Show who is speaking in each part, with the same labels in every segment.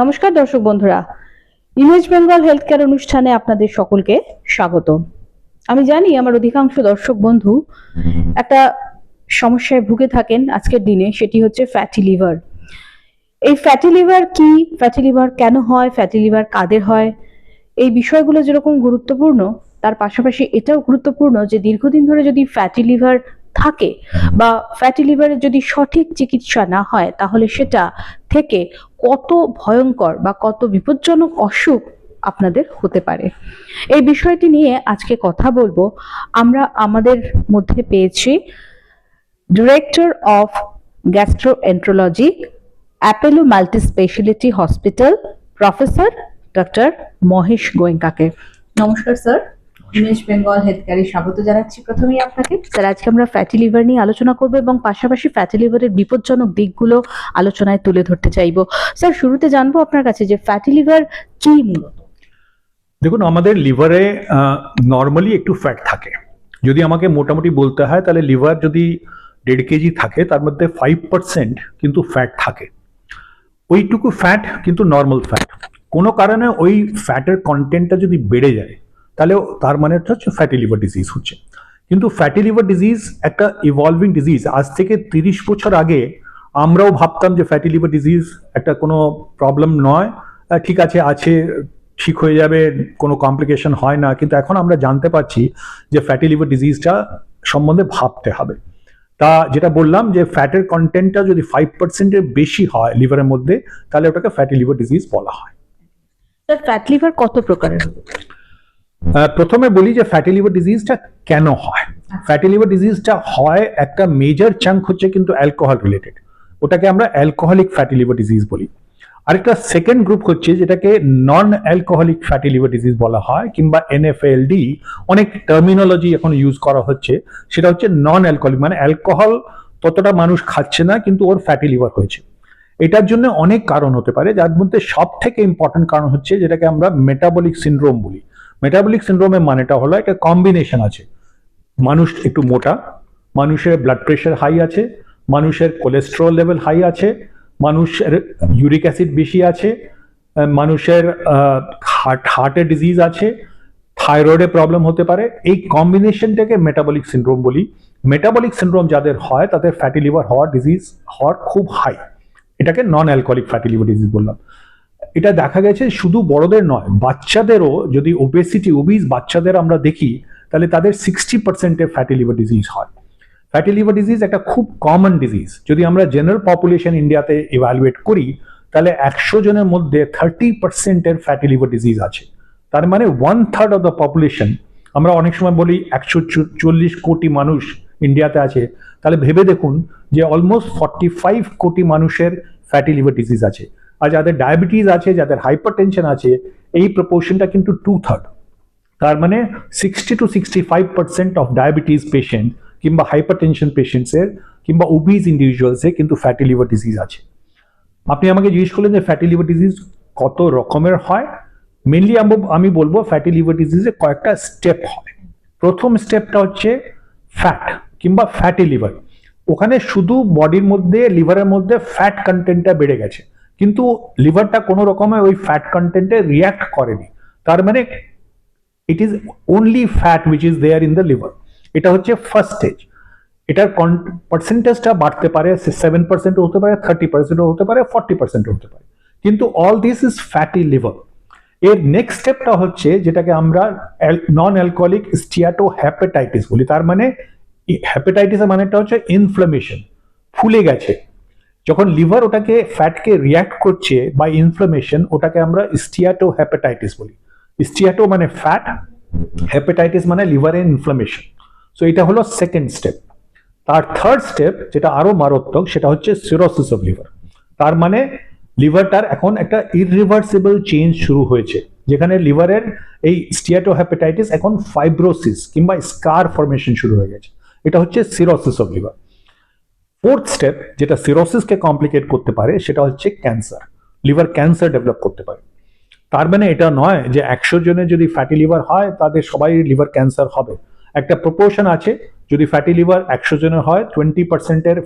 Speaker 1: নমস্কার দর্শক বন্ধুরা। ইমেজ বেঙ্গল হেলথ কেয়ার অনুষ্ঠানে আপনাদের সকলকে স্বাগত আমি জানি আমার অধিকাংশ দর্শক বন্ধু একটা সমস্যায় ভুগে থাকেন আজকের দিনে, সেটি হচ্ছে ফ্যাটি লিভার এই ফ্যাটি লিভার কি? ফ্যাটি লিভার কেন হয়? ফ্যাটি লিভার কাদের হয়? এই বিষয়গুলো যেরকম গুরুত্বপূর্ণ, তার পাশাপাশি এটাও গুরুত্বপূর্ণ যে দীর্ঘদিন ধরে যদি ফ্যাটি লিভার থাকে বা ফ্যাটি লিভারের যদি সঠিক চিকিৎসা না হয়, তাহলে সেটা থেকে কত ভয়ঙ্কর বা কত বিপজ্জনক অসুখ আপনাদের হতে পারে। এই বিষয়টি নিয়ে আজকে কথা বলব। আমরা আমাদের মধ্যে পেয়েছি director of gastroenterology, Apollo multi speciality hospital professor doctor Mahesh গোয়েঙ্কাকে। নমস্কার, স্যার। ইমেজ বেঙ্গল হেলথ কেয়ারে স্বাগত জানাচ্ছি প্রথমেই আপনাকে। স্যার আজকে আমরা ফ্যাটি লিভার নিয়ে আলোচনা করব এবং পাশাপাশি ফ্যাটি লিভারের বিপজ্জনক দিকগুলো আলোচনায় তুলে ধরতে চাইব। স্যার শুরুতে জানব আপনার কাছে যে ফ্যাটি লিভার কি মূলত?
Speaker 2: দেখুন আমাদের লিভারে নর্মালি একটু ফ্যাট থাকে। যদি আমাকে মোটামুটি বলতে হয় তাহলে লিভার যদি দেড় কেজি থাকে তার মধ্যে ফাইভ পার্সেন্ট কিন্তু ফ্যাট থাকে। ওইটুকু ফ্যাট কিন্তু নর্মাল ফ্যাট কোনো কারণে ওই ফ্যাটের কন্টেন্টটা যদি বেড়ে যায় তাহলে তার মানে হচ্ছে ফ্যাটি লিভার ডিজিজ হচ্ছে। কিন্তু ফ্যাটি লিভার ডিজিজ একটা ইভলভিং ডিজিজ আজ থেকে তিরিশ বছর আগে আমরাও ভাবতাম যে ফ্যাটি লিভার ডিজিজ একটা কোনো প্রবলেম নয় ঠিক আছে আছে, ঠিক হয়ে যাবে, কোনো কমপ্লিকেশন হয় না, কিন্তু এখন আমরা জানতে পারছি যে ফ্যাটি লিভার ডিজিজটা সম্বন্ধে ভাবতে হবে। তা যেটা বললাম যে ফ্যাটের কন্টেন্টটা যদি ফাইভ পার্সেন্টের বেশি হয় লিভারের মধ্যে, তাহলে ওটাকে ফ্যাটি লিভার ডিজিজ বলা হয়।
Speaker 1: ফ্যাট লিভার কত প্রকারের
Speaker 2: প্রথমে বলি যে ফ্যাটি লিভার ডিজিজটা কেন হয়? ফ্যাটি লিভার ডিজিজটা হয় একটা মেজর চাঙ্ক হচ্ছে কিন্তু অ্যালকোহল রিলেটেড ওটাকে আমরা অ্যালকোহলিক ফ্যাটি লিভার ডিজিজ বলি। আরেকটা সেকেন্ড গ্রুপ হচ্ছে যেটাকে non alcoholic fatty liver disease বলা হয় কিংবা এনএফএলডি অনেক টার্মিনোলজি এখন ইউজ করা হচ্ছে। সেটা হচ্ছে নন অ্যালকোহলিক মানে অ্যালকোহল ততটা মানুষ খাচ্ছে না কিন্তু ওর ফ্যাটি লিভার হয়েছে। এটার জন্য অনেক কারণ হতে পারে যার মধ্যে সব থেকে ইম্পর্টেন্ট কারণ হচ্ছে যেটাকে আমরা মেটাবলিক সিন্ড্রোম বলি। মেটাবলিক সিন্ড্রোমের মানেটা হলো একটা কম্বিনেশন আছে। মানুষ একটু মোটা, মানুষের ব্লাড প্রেশার হাই আছে, মানুষের কোলেস্ট্রল লেভেল হাই আছে, মানুষের ইউরিক অ্যাসিড বেশি আছে মানুষের হার্ট হার্টের ডিজিজ আছে থাইরয়েডের প্রবলেম হতে পারে। এই কম্বিনেশনটাকে মেটাবলিক সিন্ড্রোম বলি। মেটাবলিক সিন্ড্রোম যাদের হয়, তাদের ফ্যাটি লিভার হওয়ার ডিজিজ হওয়ার খুব হাই এটাকে non alcoholic fatty liver disease বললাম। এটা দেখা গেছে শুধু বড়দের নয়, বাচ্চাদেরও যদি ওবেসিটি ওবিস বাচ্চাদের আমরা দেখি, তাহলে তাদের সিক্সটি পার্সেন্টের ফ্যাটি লিভার ডিজিজ হয়। ফ্যাটি লিভার ডিজিজ একটা খুব কমন ডিজিজ যদি আমরা জেনারেল পপুলেশন ইন্ডিয়াতে ইভ্যালুয়েট করি, তাহলে একশো জনের মধ্যে থার্টি পার্সেন্টের ফ্যাটি লিভার ডিজিজ আছে। তার মানে one third of the population আমরা অনেক সময় বলি একশো চল্লিশ কোটি মানুষ ইন্ডিয়াতে আছে। তাহলে ভেবে দেখুন যে অলমোস্ট ফর্টি ফাইভ কোটি মানুষের ফ্যাটি লিভার ডিজিজ আছে। আর যাদের ডায়াবেটিস আছে, যাদের হাইপার টেনশন আছে, এই প্রপোর্শনটা কিন্তু টু থার্ড তার মানে sixty to sixty five percent of diabetes patient কিংবা হাইপার টেনশন পেশেন্টসের কিংবা ওবিজ ইন্ডিভিজুয়ালসের কিন্তু ফ্যাটি লিভার ডিজিজ আছে। আপনি আমাকে জিজ্ঞেস করলেন যে ফ্যাটি লিভার ডিজিজ কত রকমের হয়? মেনলি আমি বলব ফ্যাটি লিভার ডিজিজে কয়েকটা স্টেপ হয়। প্রথম স্টেপটা হচ্ছে ফ্যাট কিংবা ফ্যাটি লিভার ওখানে শুধু বডির মধ্যে লিভারের মধ্যে ফ্যাট কন্টেন্টটা বেড়ে গেছে। কিন্তু লিভারটা কোনো রকমের ওই ফ্যাট কন্টেন্টে রিয়াক্ট করেনি। তার মানে it is only fat which is there in the liver এটা হচ্ছে ফার্স্ট স্টেজ এটার পার্সেন্টেজটা বাড়তে পারে সেভেন পার্সেন্টও হতে পারে থার্টি পার্সেন্টও হতে পারে ফর্টি পার্সেন্টও হতে পারে। কিন্তু all this is fatty liver এর নেক্সট স্টেপটা হচ্ছে যেটাকে আমরা নন অ্যালকোহলিক স্টিয়াটো হ্যাপেটাইটিস বলি। তার মানে হ্যাপেটাইটিসের মানেটা হচ্ছে ইনফ্লামেশন ফুলে গেছে। যখন লিভার ওটাকে ফ্যাটকে রিয়াক্ট করছে বা ইনফ্লামেশন ওটাকে আমরা স্টিয়াটো হ্যাপেটাইটিস বলি। স্টিয়াটো মানে ফ্যাট হ্যাপেটাইটিস মানে লিভারের ইনফ্লামেশন সো এটা হলো সেকেন্ড স্টেপ তার থার্ড স্টেপ যেটা আরও মারাত্মক, সেটা হচ্ছে সিরোসিস অফ লিভার তার মানে লিভারটার এখন একটা ইরিভার্সিবল চেঞ্জ শুরু হয়েছে, যেখানে লিভারের এই স্টিয়াটো হ্যাপেটাইটিস এখন ফাইব্রোসিস কিংবা স্কার ফরমেশন শুরু হয়ে গেছে। এটা হচ্ছে cirrhosis of liver fourth step যেটা সিরোসিসকে কমপ্লিকেট করতে পারে, সেটা হচ্ছে ক্যান্সার লিভার ক্যান্সার ডেভেলপ করতে পারে। তার মানে এটা নয় যে একশো জনের যদি ফ্যাটি লিভার হয়, তাদের সবাই লিভার ক্যান্সার হবে। একটা প্রপোর্শন আছে, যদি ফ্যাটি লিভার একশো জনের হয় টোয়েন্টি পার্সেন্টের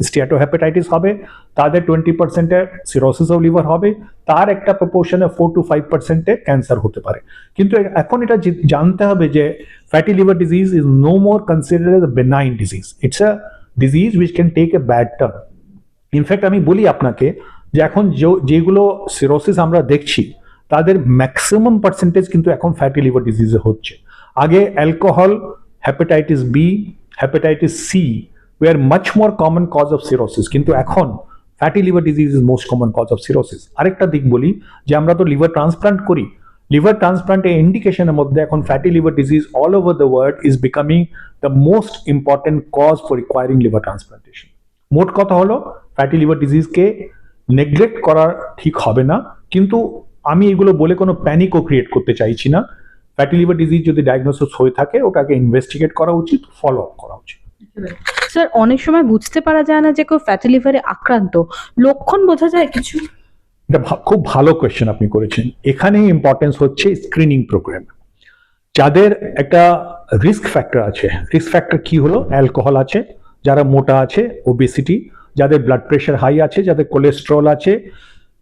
Speaker 2: স্টিয়াটোহ্যাপাটাইটিস হবে, তাদের টোয়েন্টি পার্সেন্টে সিরোসিস অফ লিভার হবে, তার একটা প্রপোর্শনে ফোর টু ফাইভ পার্সেন্টে ক্যান্সার হতে পারে। কিন্তু এখন এটা জানতে হবে যে fatty liver disease is no more consider as benign disease it's a disease which can take a bad turn in fact আমি বলি আপনাকে যে এখন যেগুলো সিরোসিস আমরা দেখছি, তাদের ম্যাক্সিমাম পার্সেন্টেজ কিন্তু এখন ফ্যাটি লিভার ডিজিজে হচ্ছে। আগে alcohol hepatitis B hepatitis C were much more common cause of cirrhosis কিন্তু এখন fatty liver disease is most common cause of cirrhosis আরেকটা দিক বলি যে আমরা তো লিভার ট্রান্সপ্লান্ট করি লিভার ট্রান্সপ্লান্টের ইন্ডিকেশনের মধ্যে এখন fatty liver disease all over the world is becoming the most important cause for requiring liver transplantation মোট কথা হলো ফ্যাটি লিভার ডিজিজকে নেগলেক্ট করা ঠিক হবে না, কিন্তু আমি এগুলো বলে কোনো প্যানিকও ক্রিয়েট করতে চাইছি না। ফ্যাটি লিভার ডিজিজ যদি ডায়াগনোসিস হয়ে থাকে, ওটাকে ইনভেস্টিগেট করা উচিত ফলো আপ করা উচিত।
Speaker 1: স্যার অনেক সময় বুঝতে পারা যায় না যে কেউ ফ্যাটি লিভারে আক্রান্ত। লক্ষণ বোঝা যায় কিছু?
Speaker 2: এটা খুব ভালো কোয়েশ্চেন আপনি করেছেন। এখানে ইম্পর্টেন্স হচ্ছে স্ক্রিনিং প্রোগ্রাম যাদের একটা রিস্ক ফ্যাক্টর আছে রিস্ক ফ্যাক্টর কি হলো? অ্যালকোহল আছে, যারা মোটা আছে ওবেসিটি যাদের ব্লাড প্রেশার হাই আছে, যাদের কোলেস্ট্রল আছে,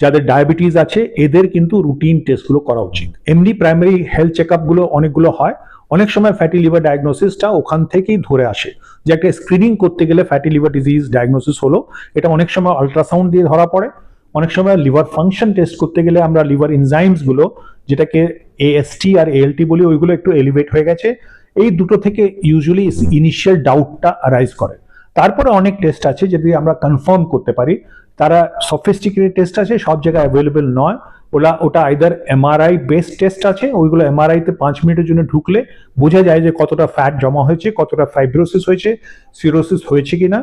Speaker 2: যাদের ডায়াবেটিস আছে, এদের কিন্তু রুটিন টেস্টগুলো করা উচিত। এমনি প্রাইমারি হেলথ চেক আপগুলো অনেকগুলো হয়। অনেক সময় ফ্যাটি লিভার ডায়াগনোসিসটা ওখান থেকেই ধরে আসে। যে একটা স্ক্রিনিং করতে গেলে ফ্যাটি লিভার ডিজিজ ডায়াগনোসিস হলো। এটা অনেক সময় আলট্রাসাউন্ড দিয়ে ধরা পড়ে। অনেক সময় লিভার ফাংশন টেস্ট করতে গেলে আমরা লিভারগুলো, যেটাকে এএসটি আর এএলটি বলি, ওইগুলো একটু এলিভেট হয়ে গেছে। এই দুটো থেকে ইউজুয়ালি ইনিশিয়াল ডাউটটা অ্যারাইজ করে। তারপরে অনেক টেস্ট আছে যদি আমরা কনফার্ম করতে পারি। তারা সফিস্টিকেটেড টেস্ট আছে, সব জায়গায় অ্যাভেলেবেল নয়। ওলা, ওটা আইদার এমআরআই বেসড টেস্ট আছে, ওইগুলো এমআরআই তে পাঁচ মিনিটের জন্য ঢুকলে বোঝা যায় যে কতটা ফ্যাট জমা হয়েছে, কতটা ফাইব্রোসিস হয়েছে, সিরোসিস হয়েছে কিনা।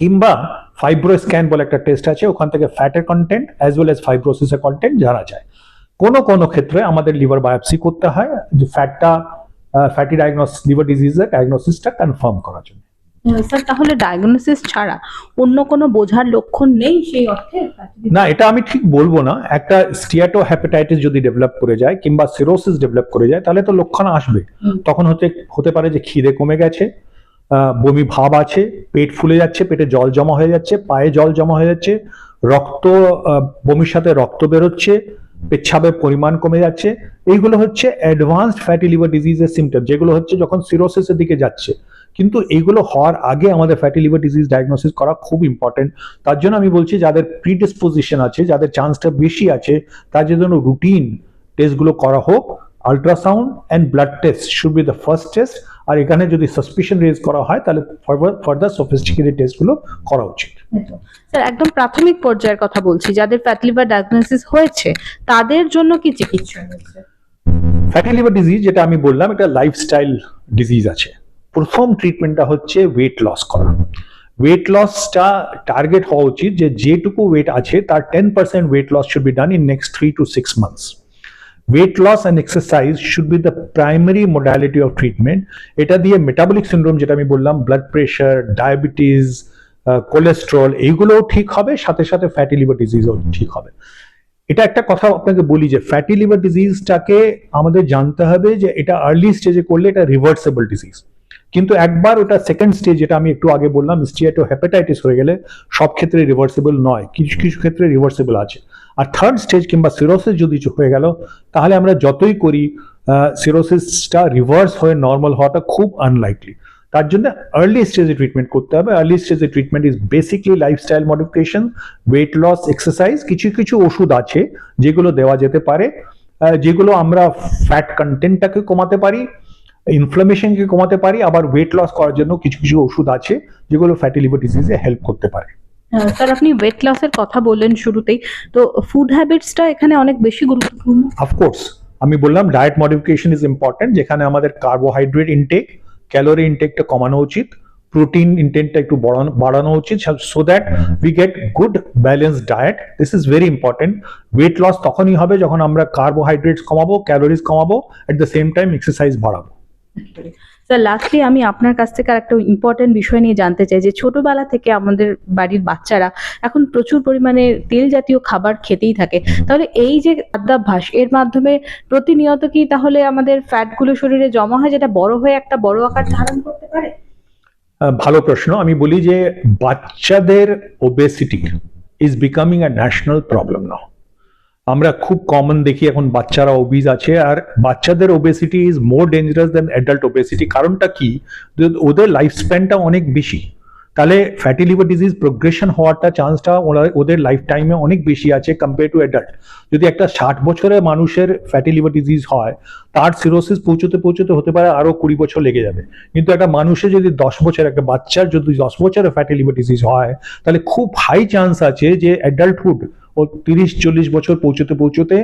Speaker 2: কিংবা ফাইব্রো স্ক্যান বলে একটা টেস্ট আছে ওখান থেকে ফ্যাটের কন্টেন্ট অ্যাজ ওয়েল এজ ফাইব্রোসিসের কন্টেন্ট জানা যায় কোনো কোনো ক্ষেত্রে আমাদের লিভার বায়োপসি করতে হয় যে ফ্যাটটা ফ্যাটি ডায়াগনোস লিভার ডিজিজের ডায়াগনোসিসটা কনফার্ম করার জন্য।
Speaker 1: স্যার তাহলে ডায়াগনোসিস ছাড়া অন্য কোনো বোঝার লক্ষণ নেই সেই অর্থে
Speaker 2: না এটা আমি ঠিক বলব না। একটা স্টিয়াটো হ্যাপাটাইটিস যদি ডেভেলপ করে যায় কিংবা সিরোসিস ডেভেলপ করে যায় তাহলে তো লক্ষণ আসবে। তখন হতে হতে পারে যে খিদে কমে গেছে বমি ভাব আছে, পেট ফুলে যাচ্ছে, পেটে জল জমা হয়ে যাচ্ছে, পায়ে জল জমা হয়ে যাচ্ছে, রক্ত বমির সাথে রক্ত বেরোচ্ছে পেচ্ছাবের পরিমাণ কমে যাচ্ছে। এইগুলো হচ্ছে অ্যাডভান্সড ফ্যাটি লিভার ডিজিজের সিমটম যেগুলো হচ্ছে যখন সিরোসিসের দিকে যাচ্ছে। কিন্তু এইগুলো হওয়ার আগে আমাদের ফ্যাটি লিভার ডিজিজ ডায়াগনোসিস করা খুব ইম্পর্টেন্ট তার জন্য আমি বলছি, যাদের প্রিডিসপোজিশন আছে, যাদের চান্সটা বেশি আছে, তার জন্য রুটিন টেস্টগুলো করা হোক। Ultrasound and blood test should be the first test আর এখানে যদি সাসপিশন রেজ করা হয় তাহলে ফার্দার সফিস্টিকেটেড টেস্টগুলো করা উচিত।
Speaker 1: স্যার একদম প্রাথমিক পর্যায়ের কথা বলছি। যাদের ফ্যাটি লিভার ডায়াগনোসিস হয়েছে তাদের জন্য কি চিকিৎসা রয়েছে
Speaker 2: ফ্যাটি লিভার ডিজিজ যেটা আমি বললাম এটা লাইফস্টাইল ডিজিজ আছে। প্রথম ট্রিটমেন্টটা হচ্ছে ওয়েট লস করা। ওয়েট লসটা টার্গেট হওয়া উচিত যে যেটুকু ওয়েট আছে তার ten percent weight loss should be done in next three to six months weight loss and exercise should be the primary modality of treatment এটা দিয়ে মেটাবলিক syndrome যেটা আমি বললাম ব্লাড pressure ডায়াবেটিস কোলেস্ট্রল এইগুলোও ঠিক হবে, সাথে সাথে ফ্যাটি লিভার ডিজিজও ঠিক হবে। এটা একটা কথা আপনাকে বলি যে ফ্যাটি লিভার ডিজিজটাকে আমাদের জানতে হবে যে এটা আর্লি স্টেজে করলে এটা রিভার্সেবল ডিজিজ কিন্তু একবার ওটা সেকেন্ড স্টেজ যেটা আমি একটু আগে বললাম স্টিয়াটো হেপাটাইটিস হয়ে গেলে সব ক্ষেত্রে রিভার্সেবল নয়, কিছু কিছু ক্ষেত্রে রিভার্সেবল আছে। আর থার্ড স্টেজ কিংবা সিরোসিস যদি হয়ে গেল, তাহলে আমরা যতই করি সিরোসিসটা রিভার্স হয়ে নর্মাল হওয়াটা খুব আনলাইকলি তার জন্য আর্লি স্টেজে ট্রিটমেন্ট করতে হবে। আর্লি স্টেজে treatment is basically lifestyle modification weight loss exercise কিছু কিছু ওষুধ আছে যেগুলো দেওয়া যেতে পারে যেগুলো আমরা ফ্যাট কন্টেন্টটাকে কমাতে পারি ইনফ্লামেশনকে কমাতে পারি আবার ওয়েট লস করার জন্য কিছু কিছু ওষুধ আছে যেগুলো ফ্যাটি লিভার ডিজিজে হেল্প করতে পারে।
Speaker 1: স্যার আপনি ওয়েট লসের কথা বললেন শুরুতেই। তো ফুড হ্যাবিটসটা এখানে অনেক বেশি গুরুত্বপূর্ণ।
Speaker 2: অফকোর্স আমি বললাম ডায়েট মডিফিকেশন ইজ ইম্পর্টেন্ট যেখানে আমাদের কার্বোহাইড্রেট ইনটেক ক্যালোরি ইনটেকটা কমানো উচিত প্রোটিন ইনটেকটা একটু বাড়ানো বাড়ানো উচিত so that we get good balance diet this is very important weight loss তখনই হবে যখন আমরা কার্বোহাইড্রেটস কমাবো ক্যালোরিজ কমাবো at the same time exercise বাড়াবো।
Speaker 1: স্যার লাস্টলি আমি আপনার কাছ থেকে একটা ইম্পর্টেন্ট বিষয় নিয়ে জানতে চাই যে ছোটবেলা থেকে আমাদের বাড়ির বাচ্চারা এখন প্রচুর পরিমাণে তেল জাতীয় খাবার খেতেই থাকে। তাহলে এই যে খাদ্যাভ্যাস, এর মাধ্যমে প্রতিনিয়ত কি তাহলে আমাদের ফ্যাটগুলো শরীরে জমা হয় যেটা বড় হয়ে একটা বড় আকার ধারণ করতে পারে?
Speaker 2: ভালো প্রশ্ন। আমি বলি যে বাচ্চাদের obesity is becoming a national problem now আমরা খুব কমন দেখি এখন বাচ্চারা ওবিজ আছে আর বাচ্চাদের obesity is more dangerous than adult obesity কারণটা কি? ওদের লাইফ স্প্যানটা অনেক বেশি, তাহলে ফ্যাটি লিভার ডিজিজ প্রোগ্রেশন হওয়ারটা চান্সটা ওদের লাইফ টাইমে অনেক বেশি আছে কম্পেয়ার টু অ্যাডাল্ট যদি একটা ষাট বছরের মানুষের ফ্যাটি লিভার ডিজিজ হয়, তার সিরোসিস পৌঁছতে পৌঁছতে হতে পারে আরও কুড়ি বছর লেগে যাবে। কিন্তু একটা মানুষের যদি দশ বছর, একটা বাচ্চার যদি দশ বছরের ফ্যাটি লিভার ডিজিজ হয়, তাহলে খুব হাই চান্স আছে যে অ্যাডাল্টহুড ও তিরিশ, চল্লিশ বছর পৌঁছতে পৌঁছতে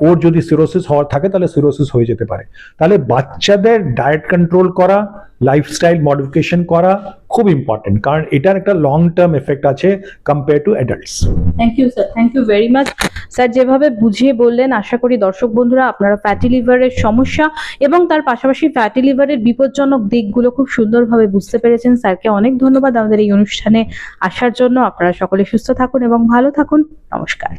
Speaker 2: ওর যদি সিরোসিস হওয়ার থাকে, তাহলে সিরোসিস হয়ে যেতে পারে। তাহলে বাচ্চাদের ডায়েট কন্ট্রোল করা লাইফস্টাইল মডিফিকেশন করা খুব ইম্পর্টেন্ট কারণ এটার একটা লং টার্ম এফেক্ট আছে compare to adults
Speaker 1: thank you sir thank you very much sir যেভাবে বুঝিয়ে বললেন, আশা করি দর্শক বন্ধুরা, আপনারা ফ্যাটি লিভারের সমস্যা এবং তার পাশাপাশি ফ্যাটি লিভারের বিপজ্জনক দিকগুলো খুব সুন্দরভাবে বুঝতে পেরেছেন। স্যারকে অনেক ধন্যবাদ আমাদের এই অনুষ্ঠানে আসার জন্য। আপনারা সকলে সুস্থ থাকুন এবং ভালো থাকুন। নমস্কার।